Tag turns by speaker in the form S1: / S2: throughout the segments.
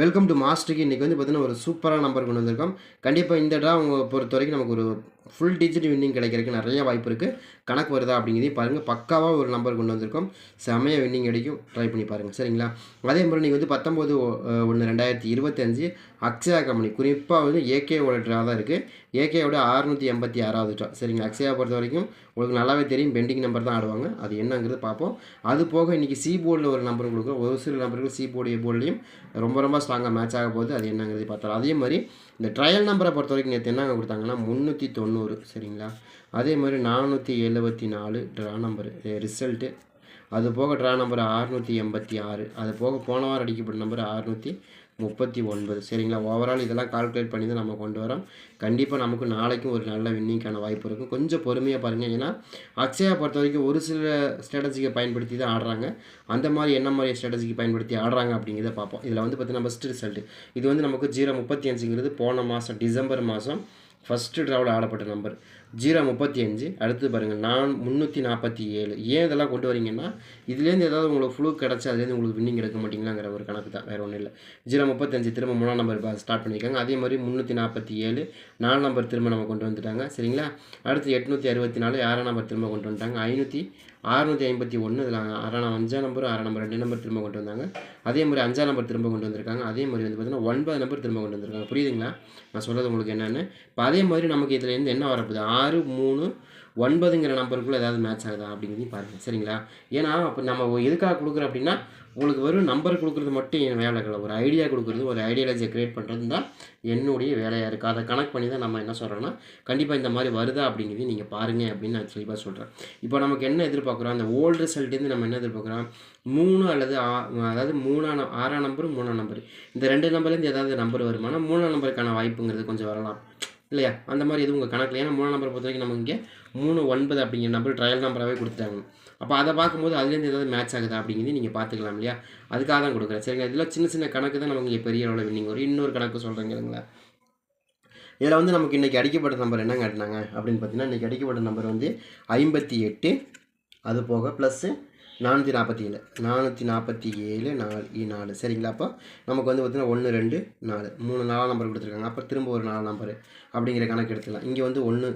S1: Welcome to மாஸ்டருக்கு இன்றைக்கி வந்து பார்த்தீங்கன்னா ஒரு சூப்பரான நம்பர் கொண்டு வந்திருக்கோம். கண்டிப்பாக இந்த ட்ரா அவங்க பொறுத்த வரைக்கும் நமக்கு ஒரு ஃபுல் டிஜிட் வின்னிங் கிடைக்கிறதுக்கு நிறைய வாய்ப்பு இருக்குது கணக்கு வருதா அப்படிங்கிறதையும் பாருங்கள் பக்காவாக ஒரு நம்பர் கொண்டு வந்திருக்கோம். செமையாக வின்னிங் கிடைக்கும். ட்ரை பண்ணி பாருங்கள் சரிங்களா? அதே மாதிரி நீங்கள் வந்து பத்தொம்போது ஒன்று ரெண்டாயிரத்தி இருபத்தஞ்சு அக்ஷயா கம்பெனி குறிப்பாக வந்து ஏகேவோட ட்ரா தான் இருக்குது ஏகேவோட அறுநூற்றி எண்பத்தி ஆறாவது ட்ரா சரிங்களா? அக்ஷயா பொறுத்த வரைக்கும் உங்களுக்கு நல்லாவே தெரியும். பெண்டிங் நம்பர் தான் ஆடுவாங்க. அது என்னங்கிறது பார்ப்போம். அது போக இன்றைக்கி சி போர்டில் ஒரு நம்பர் கொடுக்குறோம். ஒரு சில நம்பர்கள் சி போர்டு ஏ போர்ட்லேயும் ரொம்ப ரொம்ப ஸ்ட்ராங்காக மேட்ச் ஆக போகுது. அது என்னங்கிறது பார்த்தோம் அதே மாதிரி இந்த ட்ரையல் நம்பரை பொறுத்த வரைக்கும் நேற்று என்னங்க கொடுத்தாங்கன்னா முந்நூற்றி தொண்ணூறு சரிங்களா? அதே மாதிரி நானூற்றி எழுபத்தி நாலு ட்ரா நம்பர் ரிசல்ட்டு அது போக ட்ரா நம்பர் அறுநூற்றி எண்பத்தி ஆறு அது போக போன வாரம் அடிக்கப்பட்ட நம்பர் அறுநூற்றி முப்பத்தி ஒன்பது. சரிங்களா? ஓவரால் இதெல்லாம் கால்குலேட் பண்ணி தான் நம்ம கொண்டு வரோம். கண்டிப்பாக நமக்கு நாளைக்கும் ஒரு நல்ல வின்னிங்கான வாய்ப்பு இருக்கும். கொஞ்சம் பொறுமையாக பாருங்கள் ஏன்னா அக்ஷயா பொறுத்த வரைக்கும் ஒரு சில ஸ்ட்ராட்டஜியை பயன்படுத்தி தான் ஆடுறாங்க. அந்த மாதிரி என்ன மாதிரி ஸ்ட்ராட்டஜிக்கு பயன்படுத்தி ஆடுறாங்க அப்படிங்கிறத பார்ப்போம். இதில் வந்து பார்த்தீங்கன்னா ஃபஸ்ட் ரிசல்ட் இது வந்து நமக்கு ஜீரோ முப்பத்தி அஞ்சுங்கிறது போன மாதம் டிசம்பர் மாதம் ஃபஸ்ட்டு ட்ராவில் ஆடப்பட்ட நம்பர் ஜீரோ முப்பத்தி அஞ்சு அடுத்து பாருங்கள் நான் முந்நூற்றி நாற்பத்தி ஏழு. ஏன் இதெல்லாம் கொண்டு வரீங்கன்னா இதுலேருந்து ஏதாவது உங்களுக்கு ஃப்ளூ கிடச்சி அதுலேருந்து உங்களுக்கு வின்னிங் எடுக்க மாட்டீங்களாங்கிற ஒரு கணக்கு தான். வேறு ஒன்றும் இல்லை. ஜீரோ முப்பத்தஞ்சு திரும்ப மூணாம் நம்பர் ஸ்டார்ட் பண்ணியிருக்காங்க. அதே மாதிரி முந்நூற்றி நாற்பத்தி ஏழு நாலு நம்பர் திரும்ப நம்ம கொண்டு வந்துட்டாங்க. சரிங்களா? அடுத்து எட்நூற்றி அறுபத்தி நாலு ஆறாம் நம்பர் திரும்ப கொண்டு வந்துட்டாங்க. ஐநூற்றி அறுநூற்றி ஐம்பத்தி ஒன்று இதில் ஆறாம் அஞ்சாம் நம்பர் ஆறாம் நம்பர் ரெண்டு நம்பர் திரும்ப கொண்டு வந்தாங்க. அதே மாதிரி அஞ்சாம் நம்பர் திரும்ப கொண்டு வந்திருக்காங்க. அதே மாதிரி வந்து பார்த்தீங்கன்னா ஒன்பது நம்பர் திரும்ப கொண்டு வந்திருக்காங்க. புரியுதுங்களா? நான் சொல்கிறது உங்களுக்கு என்னென்னு. இப்போ அதே மாதிரி நமக்கு இதுலேருந்து என்ன வரப்போகுது? ஆறு மூணு ஒன்பதுங்கிற நம்பருக்குள்ளே ஏதாவது மேட்ச் ஆகுதா அப்படிங்கிறதையும் பாருங்கள் சரிங்களா? ஏன்னா அப்போ நம்ம எதுக்காக கொடுக்குறோம் அப்படின்னா உங்களுக்கு வெறும் நம்பர் கொடுக்குறது மட்டும் என் வேலை கிடையாது ஒரு ஐடியா கொடுக்குறது ஒரு ஐடியாலஜியை க்ரியேட் பண்ணுறது தான் என்னுடைய வேலையாக இருக்குது அதை கனெக்ட் பண்ணி தான் நம்ம என்ன சொல்கிறோன்னா கண்டிப்பாக இந்த மாதிரி வருதா அப்படிங்கிறதையும் நீங்கள் பாருங்கள் அப்படின்னு நான் தெளிவாக சொல்கிறேன் இப்போ நமக்கு என்ன எதிர்பார்க்குறோம்? அந்த ஓல்டு ரிசல்ட்லேருந்து நம்ம என்ன எதிர்பார்க்குறோம்? மூணு அல்லது ஆ- அதாவது மூணாம் ஆறாம் நம்பர் மூணாம் நம்பர் இந்த ரெண்டு நம்பர்லேருந்து ஏதாவது நம்பர் வருமானா மூணாம் நம்பருக்கான வாய்ப்புங்கிறது கொஞ்சம் வரலாம். இல்லையா? அந்த மாதிரி எதுவும் உங்கள் கணக்கில்? ஏன்னா மூணு நம்பரை பொறுத்த வரைக்கும் நம்ம இங்கே மூணு ஒன்பது அப்படிங்கிற நம்பர் ட்ரையல் நம்பராகவே கொடுத்துட்டாங்க. அப்போ அதை பார்க்கும்போது அதுலேருந்து ஏதாவது மேட்ச் ஆகுதா அப்படிங்கிறது நீங்கள் பார்த்துக்கலாம் இல்லையா? அதுக்காக தான் கொடுக்குறேன். சரிங்க இதில் சின்ன சின்ன கணக்கு தான் நமக்கு இங்கே பெரிய அளவில் வின்னிங் வரும். இன்னொரு கணக்கு சொல்கிறேங்க இல்லைங்களா இதில் வந்து நமக்கு இன்றைக்கி அடிக்கப்பட்ட நம்பர் என்ன காட்டினாங்க அப்படின்னு பார்த்தீங்கன்னா இன்றைக்கி அடிக்கப்பட்ட நம்பர் வந்து ஐம்பத்தி எட்டு. அது போக ப்ளஸ்ஸு நானூற்றி நாற்பத்தி ஏழு. நானூற்றி நாற்பத்தி ஏழு நாலு நாலு. சரிங்களா? அப்போ நமக்கு வந்து பார்த்திங்கன்னா ஒன்று ரெண்டு நாலு. மூணு நாலாம் நம்பர் கொடுத்துருக்காங்க. அப்போ திரும்ப ஒரு நாலு நம்பர் அப்படிங்கிற கணக்கு எடுத்துக்கலாம். இங்கே வந்து ஒன்று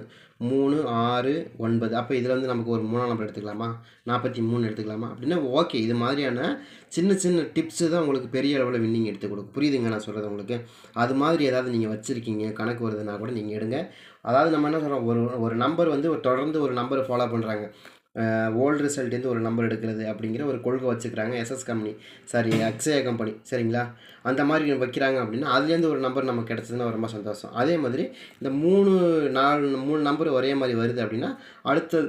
S1: மூணு ஆறு ஒன்பது. அப்போ இதில் வந்து நமக்கு ஒரு மூணாம் நம்பர் எடுத்துக்கலாமா? நாற்பத்தி மூணு எடுத்துக்கலாமா? அப்படின்னா ஓகே. இது மாதிரியான சின்ன சின்ன டிப்ஸு தான் உங்களுக்கு பெரிய அளவில் வின்னிங் எடுத்து கொடுக்கும். புரியுதுங்க நான் சொல்கிறது உங்களுக்கு? அது மாதிரி ஏதாவது நீங்கள் வச்சுருக்கீங்க கணக்கு வருதுன்னா கூட நீங்கள் எடுங்க. அதாவது நம்ம என்ன சொல்கிறோம் ஒரு ஒரு நம்பர் வந்து ஒரு தொடர்ந்து ஒரு நம்பரை ஃபாலோ பண்ணுறாங்க ஓல்டு ரிசல்ட்லேருந்து ஒரு நம்பர் எடுக்கிறது அப்படிங்கிற ஒரு கொள்கை வச்சுக்கிறாங்க SS company sorry Akshaya company சரிங்களா? அந்த மாதிரி வைக்கிறாங்க அப்படின்னா அதுலேருந்து ஒரு நம்பர் நமக்கு கிடச்சதுன்னா ரொம்ப சந்தோஷம். அதே மாதிரி இந்த மூணு நாலு மூணு நம்பர் ஒரே மாதிரி வருது அப்படின்னா அடுத்த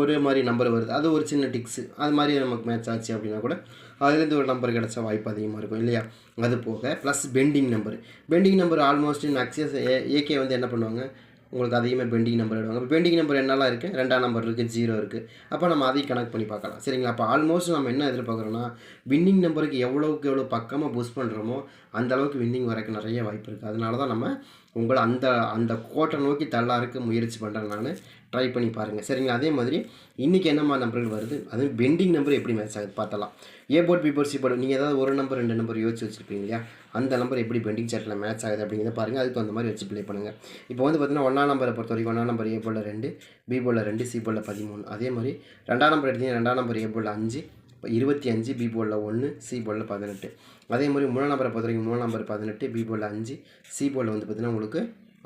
S1: ஒரே மாதிரி நம்பர் வருது. அது ஒரு சின்ன டிக்ஸு அது மாதிரி நமக்கு மேட்ச் ஆச்சு அப்படின்னா கூட அதுலேருந்து ஒரு நம்பர் கிடச்ச வாய்ப்பு அதிகமாக இருக்கும் இல்லையா? அது போக plus pending number pending number almost இந்த அக்ஸஸ் ஏகே வந்து என்ன பண்ணுவாங்க? உங்களுக்கு அதையுமே பெண்டிங் நம்பர் எடுவாங்க. இப்போ பெண்டிங் நம்பர் என்னெல்லாம் இருக்குது ரெண்டாம் நம்பர் இருக்குது ஜீரோ இருக்குது அப்போ நம்ம அதையும் கனெக்ட் பண்ணி பார்க்கலாம். சரிங்களா? அப்போ ஆல்மோஸ்ட் நம்ம என்ன எதிர்பார்க்குறோன்னா வின்னிங் நம்பருக்கு எவ்வளோக்கு எவ்வளோ பக்கமாக பூஸ்ட் பண்ணுறோமோ அந்தளவுக்கு வின்னிங் வரக்கு நிறைய வாய்ப்பு இருக்குது அதனால தான் நம்ம உங்களை அந்த அந்த கோட்டை நோக்கி தள்ளாருக்கு முயற்சி பண்ணுறேன் நான். ட்ரை பண்ணி பாருங்கள் சரிங்களா? அதே மாதிரி இன்றைக்கி என்ன மாதிரி நம்பர்கள் வருது? அதுவும் பெண்டிங் நம்பர் எப்படி மேட்ச் ஆகுது பார்த்தலாம் A board B board C board நீங்கள் ஏதாவது ஒரு நம்பர் ரெண்டு நம்பர் யோசிச்சு வச்சுருப்பீங்க இல்லையா? அந்த நம்பர் எப்படி பெண்டிங் சார்ட்டில் மேட்ச் ஆகுது அப்படிங்கிறத பாருங்கள் அதுக்கு அந்த மாதிரி வச்சு ப்ளே பண்ணுங்கள் இப்போ வந்து பார்த்தீங்கன்னா ஒன்றாம் நம்பரை பொறுத்த வரைக்கும் ஒன்றாம் நம்பர் ஏ போர்டில் ரெண்டு பி போர்டில் ரெண்டு சி போர்டில் பதிமூணு. அதே மாதிரி ரெண்டாம் நம்பர் எடுத்தீங்கன்னா ரெண்டாம் நம்பர் ஏ போர்டில் அஞ்சு இப்போ இருபத்தி அஞ்சு பி போலில் ஒன்று சி போலில் பதினெட்டு. அதே மாதிரி மூணாம் நம்பரை பொறுத்த வரைக்கும் மூணாம் நம்பர் பதினெட்டு பி போலில் அஞ்சு சி போலில் வந்து பார்த்திங்கன்னா உங்களுக்கு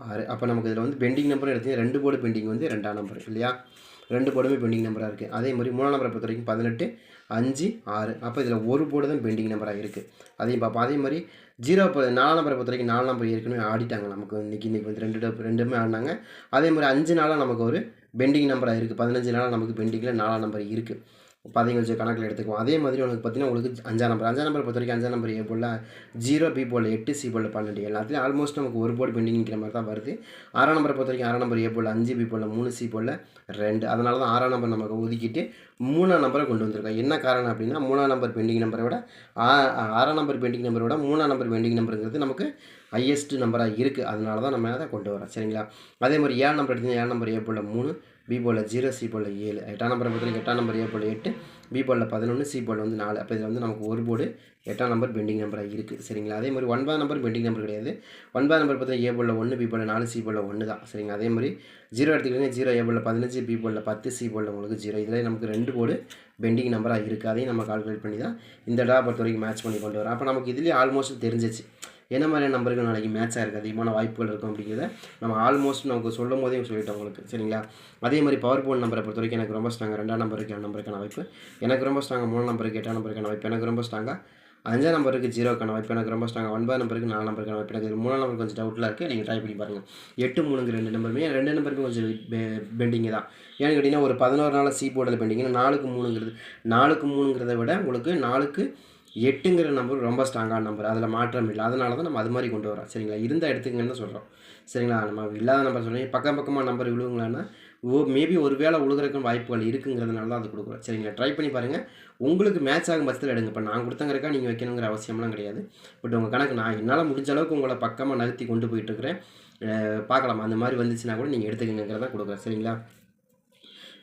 S1: ஆறு. அப்போ நமக்கு இதில் வந்து பெண்டிங் நம்பர் எடுத்தீங்கன்னா ரெண்டு போர்டு பெண்டிங் வந்து ரெண்டாம் நம்பர் இல்லையா? ரெண்டு போர்டுமே பெண்டிங் நம்பராக இருக்குது அதே மாதிரி மூணாம் நம்பரை பொறுத்த வரைக்கும் பதினெட்டு அஞ்சு ஆறு. அப்போ இதில் ஒரு போர்டு தான் பெண்டிங் நம்பராக இருக்குது அதையும் பார்ப்போம் அதே மாதிரி ஜீரோ இப்போ நாலாம் நம்பரை பொறுத்த வரைக்கும் நாலாம் நம்பர் ஏற்கனவே ஆடிட்டாங்க நமக்கு. இன்றைக்கி இன்றைக்கி வந்து ரெண்டு டப் ரெண்டுமே ஆடினாங்க. அதே மாதிரி அஞ்சு நாளாக நமக்கு ஒரு பெண்டிங் நம்பராக இருக்குது பதினஞ்சு நாளாக நமக்கு பெண்டிங்கில் நாலாம் நம்பர் இருக்குது பதினஞ்சு வச்சு கணக்கில் எடுத்துக்குவோம். அதே மாதிரி உனக்கு பார்த்தீங்கன்னா உங்களுக்கு அஞ்சாம் நம்பர் அஞ்சாம் நம்பர் பொறுத்த வரைக்கும் அஞ்சாம் நம்பர் ஏ போல் ஜீரோ பி போல் எட்டு சி போல் பன்னெண்டு எல்லாத்துலேயும் ஆல்மோஸ்ட் நமக்கு ஒரு போர்டு பெண்டிங் நிற்கிற மாதிரி தான் வருது. ஆறாம் நம்பரை பொறுத்த வரைக்கும் ஆறாம் நம்பர் ஏ போல் அஞ்சு பி போல் மூணு சி போல் ரெண்டு. அதனால தான் ஆறாம் நம்பர் நமக்கு ஒதுக்கிட்டு மூணாம் நம்பரை கொண்டு வந்திருக்கோம் என்ன காரணம் அப்படின்னா மூணாம் நம்பர் பெண்டிங் நம்பரை விட ஆ- ஆறாம் நம்பர் பெண்டிங் நம்பரை விட மூணாம் நம்பர் பெண்டிங் நம்பருங்கிறது நமக்கு ஹையஸ்ட் நம்பராக இருக்குது அதனால தான் நம்ம அதை கொண்டு வரோம் சரிங்களா? அதே மாதிரி ஏழு நம்பர் எடுத்தீங்கன்னா ஏழு நம்பர் ஏ போல் மூணு பி போல் ஜீரோ சி போல் ஏழு. எட்டாம் நம்பரை பொறுத்தவரைக்கும் எட்டாம் நம்பர் ஏ போல் எட்டு பி போலில் பதினொன்று சி போர்டில் வந்து நாலு. அப்போ இதில் வந்து நமக்கு ஒரு போர்டு எட்டாம் நம்பர் பெண்டிங் நம்பராக இருக்குது சரிங்களா? அதே மாதிரி ஒன்பது நம்பர் பெண்டிங் நம்பர் கிடையாது. ஒன்பது நம்பர் பார்த்தீங்கன்னா ஏ போர்டில் ஒன்று பி போர்டில் நாலு சி போர்டில் ஒன்று தான். சரிங்களா? அதே மாதிரி ஜீரோ எடுத்துக்கிட்டிங்கன்னா ஜீரோ ஏ போர்டில் பதினஞ்சு பி போர்டில் பத்து சி போர்டில் உங்களுக்கு ஜீரோ இதில் நமக்கு ரெண்டு போர்டு பெண்டிங் நம்பராக இருக்குது அதையும் நம்ம கால்குலேட் பண்ணி தான் இந்த டா பொறுத்த வரைக்கும் மேட்ச் பண்ணி கொண்டு வரோம் அப்போ நமக்கு இதுலேயே ஆல்மோஸ்ட் தெரிஞ்சிச்சு என்ன மாதிரியான நம்பர்கள் நாளைக்கு மேட்ச் ஆகிருக்கு அதிகமான வாய்ப்புகள் இருக்கும் அப்படிங்கிறத நம்ம ஆல்மோஸ்ட் நமக்கு சொல்லும் போதே சொல்லிட்டோம் உங்களுக்கு. சரிங்களா? அதே மாதிரி பவர் போன் நம்பரை பொறுத்த வரைக்கும் எனக்கு ரொம்ப ஸ்ட்ராங்காக ரெண்டாம் நம்பருக்கு ஏழு நம்பருக்கான வாய்ப்பு. எனக்கு ரொம்ப ஸ்ட்ராங்காக மூணு நம்பருக்கு எட்டாம் நம்பருக்கான வாய்ப்பு. எனக்கு ரொம்ப ஸ்ட்ராங்காக அஞ்சாம் நம்பருக்கு ஜீரோக்கான வாய்ப்பு. எனக்கு ரொம்ப ஸ்ட்ராங்காக ஒன்பது நம்பருக்கு நாலு நம்பருக்கான வாய்ப்பு. எனக்கு மூணாம் நம்பர் கொஞ்சம் டவுட்டில் இருக்குது நீங்கள் ட்ரை பண்ணி பாருங்கள் எட்டு மூணுங்க ரெண்டு நம்பருமே ரெண்டு நம்பருக்கு கொஞ்சம் பெண்டிங்கு தான். ஏன்னு கேட்டிங்கன்னா ஒரு பதினோரு நாள் சி போர்டில் பெண்டிங் நாலுக்கு மூணுங்கிறது நாலுக்கு மூணுங்கிறத விட உங்களுக்கு நாலுக்கு எட்டுங்கிற நம்பர் ரொம்ப ஸ்ட்ராங்கான நம்பர் அதில் மாற்றம் இல்லை. அதனால தான் நம்ம அது மாதிரி கொண்டு வரோம். சரிங்களா? இருந்தால் எடுத்துக்கங்கன்னு சொல்கிறோம் சரிங்களா? நம்ம இல்லாத நம்பர் சொல்கிறேன் பக்கம் பக்கமாக நம்பர் விழுவுங்களான்னா ஓ மேபி ஒரு வேளை உழுகிறக்கும் வாய்ப்புகள் இருக்குங்கிறதுனால தான் அது கொடுக்குறோம். சரிங்களா? ட்ரை பண்ணி பாருங்கள் உங்களுக்கு மேட்ச் ஆகும் பட்சத்தில் எடுங்க. இப்போ நான் கொடுத்தங்கிறக்கா நீங்கள் வைக்கணுங்கிற அவசியம்லாம் கிடையாது. பட் உங்கள் கணக்கு நான் என்னால் முடிஞ்ச அளவுக்கு உங்களை பக்கமாக நகர்த்தி கொண்டு போயிட்டுருக்கிறேன் பார்க்கலாம். அந்த மாதிரி வந்துச்சுன்னா கூட நீங்கள் எடுத்துக்கங்கிறதான் கொடுக்குறேன். சரிங்களா?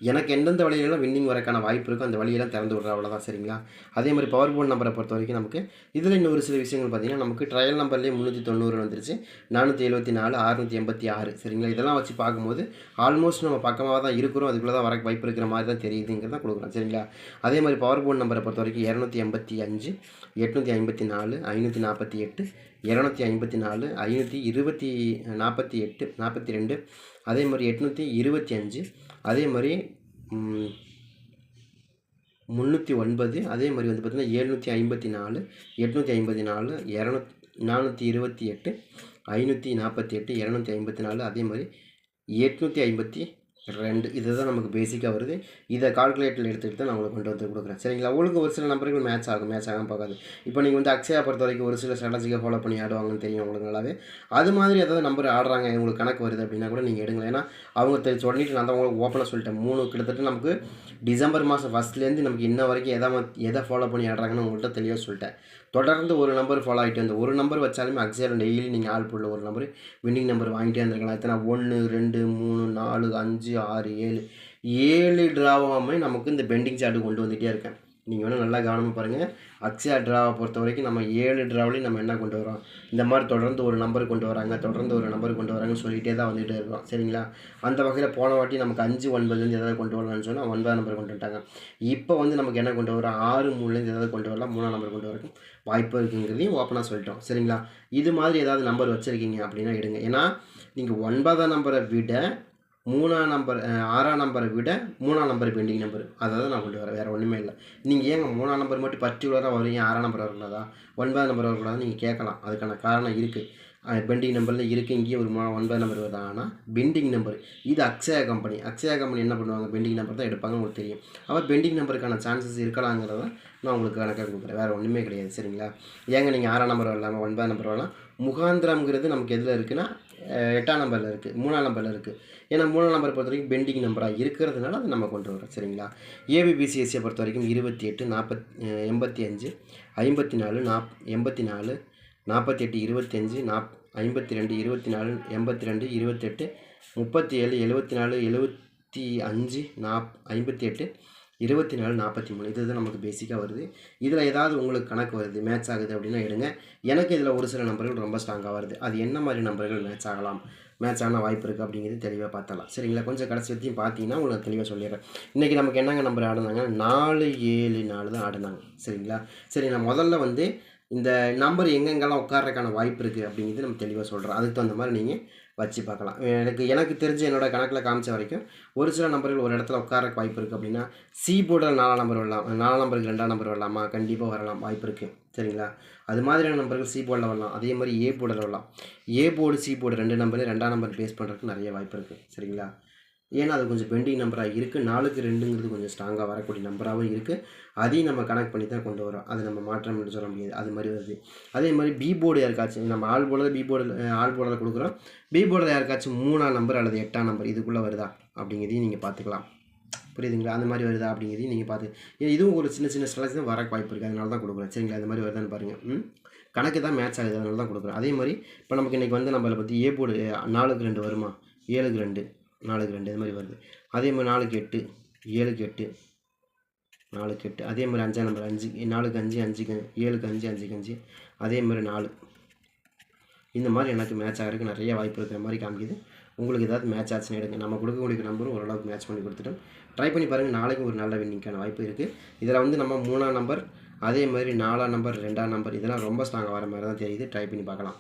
S1: எனக்கு எந்தெந்த வழியிலாம் வின்னிங் வரக்கான வாய்ப்பு இருக்கோ அந்த வழியெல்லாம் திறந்து விடுற அவ்வளோதான் சரிங்களா? அதே மாதிரி பவர் போர்ட் நம்பரை பொறுத்த வரைக்கும் நமக்கு இதில் இன்னொரு சில விஷயங்கள் பார்த்தீங்கன்னா நமக்கு ட்ரையல் நம்பர்லேயே முந்நூற்றி தொண்ணூறு வந்துருச்சு. நானூற்றி எழுபத்தி நாலு அறுநூற்றி எண்பத்தி ஆறு சரிங்களா? இதெல்லாம் வச்சு பார்க்கும்போது ஆல்மோஸ்ட் நம்ம பக்கமாக தான் இருக்கிறோம். அதுக்குள்ளே தான் வர வாய்ப்பு இருக்கிற மாதிரி தான் தெரியுதுங்கிறத கொடுக்குறோம் சரிங்களா? அதே மாதிரி பவர் போர்ட் நம்பரை பொறுத்த வரைக்கும் இரநூத்தி எண்பத்தி அஞ்சு எட்நூற்றி ஐம்பத்தி நாலு ஐநூற்றி நாற்பத்தி எட்டு இரநூத்தி ஐம்பத்தி நாலு ஐநூற்றி இருபத்தி நாற்பத்தி எட்டு நாற்பத்தி ரெண்டு அதே மாதிரி எட்நூற்றி இருபத்தி அஞ்சு அதே மாதிரி முந்நூற்றி ஒன்பது அதே மாதிரி வந்து பார்த்திங்கன்னா எழுநூற்றி ஐம்பத்தி நாலு எட்நூற்றி ஐம்பத்தி நாலு இரநூத் நானூற்றி இருபத்தி எட்டு ஐநூற்றி நாற்பத்தி எட்டு இரநூத்தி ஐம்பத்தி நாலு அதே மாதிரி எட்நூற்றி ஐம்பத்தி ரெண்டு இதுதான் நமக்கு பேசிக்காக வருது. இதை கால்குலேட்டரில் எடுத்துகிட்டு தான் நான் உங்களுக்கு கொண்டு வந்து கொடுக்குறேன். சரிங்களா? உங்களுக்கு ஒரு சில நம்பர்கள் மேட்ச் ஆகும் மேட்ச் ஆகாமல் போகாது. இப்போ நீங்கள் வந்து அக்ஷயா பொறுத்த வரைக்கும் ஒரு சில ஸ்ட்ராட்டஜிக்கை ஃபாலோ பண்ணி ஆடுவாங்கன்னு தெரியும் உங்களுக்கு நல்லாவே. அது மாதிரி ஏதாவது நம்பர் ஆடுறாங்க உங்களுக்கு கணக்கு வருது அப்படின்னா கூட நீங்கள் எடுங்க ஏன்னா அவங்க தெரி சொல்லிட்டு நான் தான் உங்களுக்கு ஓப்பனாக சொல்லிட்டேன். மூணு கிட்டத்தட்ட நமக்கு டிசம்பர் மாதம் ஃபஸ்ட்லேருந்து நமக்கு இன்ன வரைக்கும் எதை எதை ஃபாலோ பண்ணி ஆடுறாங்கன்னு உங்கள்கிட்ட தெளிவாக சொல்லிட்டேன். தொடர்ந்து ஒரு நம்பர் ஃபாலோ ஆகிட்டு வந்து ஒரு நம்பர் வச்சாலுமே அக்ஸையில் டெய்லி நீங்கள் ஆள் போடல. ஒரு நம்பர் வின்னிங் நம்பர் வாங்கிட்டே இருந்திருக்கலாம். எத்தனை? ஒன்று ரெண்டு மூணு நாலு அஞ்சு ஆறு ஏழு. ஏழு ட்ராவாமே நமக்கு இந்த பெண்டிங் சார்ட்டு கொண்டு வந்துகிட்டே இருக்கேன். நீங்கள் வேணால் நல்லா கவனமாக பாருங்கள் அக்ஷயா ட்ராவை பொறுத்த வரைக்கும் நம்ம ஏழு ட்ராவிலையும் நம்ம என்ன கொண்டு வரோம் இந்த மாதிரி தொடர்ந்து ஒரு நம்பர் கொண்டு வராங்க தொடர்ந்து ஒரு நம்பர் கொண்டு வராங்கன்னு சொல்லிகிட்டே தான் வந்துகிட்டே இருக்கிறோம் சரிங்களா? அந்த வகையில் போன வாட்டி நமக்கு அஞ்சு ஒன்பதுலேருந்து எதாவது கொண்டு வரலாம்னு சொன்னால் ஒன்பதாம் நம்பர் கொண்டு வந்துட்டாங்க. இப்போ வந்து நமக்கு என்ன கொண்டு வரோம் ஆறு மூணுலேருந்து எதாவது கொண்டு வரலாம். மூணாம் நம்பர் கொண்டு வரக்கும் வாய்ப்பு இருக்குங்கிறதையும் ஓப்பனாக சொல்லிட்டோம். சரிங்களா? இது மாதிரி ஏதாவது நம்பர் வச்சுருக்கீங்க அப்படின்னா எடுங்க. ஏன்னா நீங்கள் ஒன்பதாம் நம்பரை விட மூணாம் நம்பர் ஆறாம் நம்பரை விட மூணாம் நம்பர் பெண்டிங் நம்பர் அதை தான் நான் கொண்டு வரேன் வேறு ஒன்றுமே இல்லை. நீங்கள் ஏங்க மூணாம் நம்பர் மட்டும் பர்டிகுலராக வரீங்க ஆறாம் நம்பர் வரக்கூடாதா ஒன்பதாம் நம்பர் வரக்கூடாது நீங்கள் கேட்கலாம். அதுக்கான காரணம் இருக்குது பெண்டிங் நம்பரில் இருக்குது இங்கேயே ஒரு ஒன்பது நம்பர் வருது. ஆனால் பெண்டிங் நம்பர் இது அக்ஷயா கம்பெனி அக்ஷயா கம்பெனி என்ன பண்ணுவாங்க? பெண்டிங் நம்பர் தான் எடுப்பாங்க உங்களுக்கு தெரியும். அப்போ பெண்டிங் நம்பருக்கான சான்சஸ் இருக்கலாங்கிறத நான் உங்களுக்கு கணக்காக கொடுக்குறேன். வேறு ஒன்றுமே கிடையாது சரிங்களா? ஏங்க நீங்கள் ஆறாம் நம்பர் வரலாமா ஒன்பதாம் நம்பர் வரலாம்? முகாந்திரம்ங்கிறது நமக்கு எதில் இருக்குன்னா எட்டாம் நம்பரில் இருக்குது மூணாம் நம்பரில் இருக்குது ஏன்னா மூணாம் நம்பரை பொறுத்த வரைக்கும் பெண்டிங் நம்பராக இருக்கிறதுனால அதை நம்ம கொண்டு வரோம் சரிங்களா? ஏபிபிசிஎஸ்சியை பொறுத்த வரைக்கும் இருபத்தி எட்டு நாற்பத் எண்பத்தி அஞ்சு ஐம்பத்தி நாலு நாப் எண்பத்தி நாலு நாற்பத்தி எட்டு இருபத்தஞ்சு நாப் ஐம்பத்தி ரெண்டு இருபத்தி நாலு எண்பத்தி ரெண்டு இருபத்தெட்டு முப்பத்தி ஏழு எழுபத்தி நாலு எழுபத்தி அஞ்சு நாப் ஐம்பத்தி எட்டு இருபத்தி நாலு நாற்பத்தி மூணு. இது தான் நமக்கு பேசிக்காக வருது. இதில் ஏதாவது உங்களுக்கு கணக்கு வருது மேட்ச் ஆகுது அப்படின்னா எடுங்க. எனக்கு இதில் ஒரு சில நம்பர்கள் ரொம்ப ஸ்ட்ராங்காக வருது. அது என்ன மாதிரி நம்பர்கள் மேட்ச் ஆகலாம்? மேட்ச் ஆன வாய்ப்பு இருக்குது அப்படிங்கிறது தெளிவாக பார்த்தலாம் சரிங்களா? கொஞ்சம் கடைசி வரைக்கும் பார்த்தீங்கன்னா உங்களுக்கு தெளிவாக சொல்லிடுறேன். இன்றைக்கி நமக்கு என்னங்க நம்பர் ஆடுனாங்க? நாலு ஏழு நாலு தான் ஆடுனாங்க. சரிங்களா? சரி நான் முதல்ல வந்து இந்த நம்பர் எங்கெங்கெல்லாம் உட்கார்றதுக்கான வாய்ப்பு இருக்குது அப்படிங்கிறது நம்ம தெளிவாக சொல்கிறோம் அதுக்கு தகுந்த மாதிரி நீங்கள் வச்சு பார்க்கலாம். எனக்கு எனக்கு தெரிஞ்ச என்னோடய கணக்கில் காமிச்ச வரைக்கும் ஒரு சில நம்பர்கள் ஒரு இடத்துல உட்காரக்கு வாய்ப்பு இருக்குது அப்படின்னா சி போர்டில் நாலாம் நம்பர் வரலாம். நாலாம் நம்பருக்கு ரெண்டாம் நம்பர் வரலாமா? கண்டிப்பாக வரலாம். வாய்ப்பு இருக்குது சரிங்களா? அது மாதிரியான நம்பர்கள் சி போர்டில் வரலாம். அதே மாதிரி ஏ போர்டில் வரலாம். ஏ போர்டு சி போர்டு ரெண்டு நம்பர் ரெண்டாம் நம்பர் பேஸ் பண்ணுறதுக்கு நிறைய வாய்ப்பு இருக்குது சரிங்களா? ஏன்னா அது கொஞ்சம் பெண்டிங் நம்பராக இருக்குது நாலுக்கு ரெண்டுங்கிறது கொஞ்சம் ஸ்ட்ராங்காக வரக்கூடிய நம்பராகவும் இருக்குது அதையும் நம்ம கனெக்ட் பண்ணி தான் கொண்டு வரோம் அது நம்ம மாற்றம் சொல்ல முடியாது. அது மாதிரி வருது. அதே மாதிரி பி போர்டு யாருக்காச்சும் நம்ம ஆள் போர்டில் பி போர்டில் ஆள் போர்டில் கொடுக்குறோம். பி போர்டில் யாருக்காச்சும் மூணாம் நம்பர் அல்லது எட்டாம் நம்பர் இதுக்குள்ளே வருதா? அப்படிங்கிறதையும் நீங்கள் பார்த்துக்கலாம். புரியுதுங்களா? அந்த மாதிரி வருதா அப்படிங்கிறதையும் நீங்கள் பார்த்து இதுவும் ஒரு சின்ன சின்ன ஸ்ட்ரெஸ் தான் வர வாய்ப்பு இருக்குது அதனால தான் கொடுக்குறேன். சரிங்களா? அந்த மாதிரி வருதான்னு பாருங்கள் ம்? கணக்கு தான் மேட்ச் ஆகுது. அதனால தான் கொடுக்குறேன். அதே மாதிரி இப்போ நமக்கு இன்றைக்கி வந்து நம்மளை பற்றி ஏ போர்டு நாலுக்கு ரெண்டு வருமா? ஏழுக்கு ரெண்டு. நாலுக்கு ரெண்டு இது மாதிரி வருது. அதே மாதிரி நாலுக்கு எட்டு ஏழுக்கு எட்டு நாலுக்கு எட்டு. அதே மாதிரி அஞ்சாம் நம்பர் அஞ்சு நாலுக்கு அஞ்சு அஞ்சுக்கு ஏழுக்கு அஞ்சு அஞ்சுக்கு அஞ்சு. அதே மாதிரி நாலு. இந்த மாதிரி எனக்கு மேட்ச் ஆகிறதுக்கு நிறைய வாய்ப்பு இருக்கிற மாதிரி காமிக்குது. உங்களுக்கு ஏதாவது மேட்ச் ஆச்சுன்னு எடுங்க. நம்ம கொடுக்கக்கூடிய நம்பரும் ஓரளவுக்கு மேட்ச் பண்ணி கொடுத்துட்டோம். ட்ரை பண்ணி பாருங்கள் நாளைக்கு ஒரு நல்ல வின்னிங்கான வாய்ப்பு இருக்குது இதில் வந்து நம்ம மூணாம் நம்பர் அதே மாதிரி நாலாம் நம்பர் ரெண்டாம் நம்பர் இதெல்லாம் ரொம்ப ஸ்ட்ராங்காக வர மாதிரி தான் தெரியுது. ட்ரை பண்ணி பார்க்கலாம்.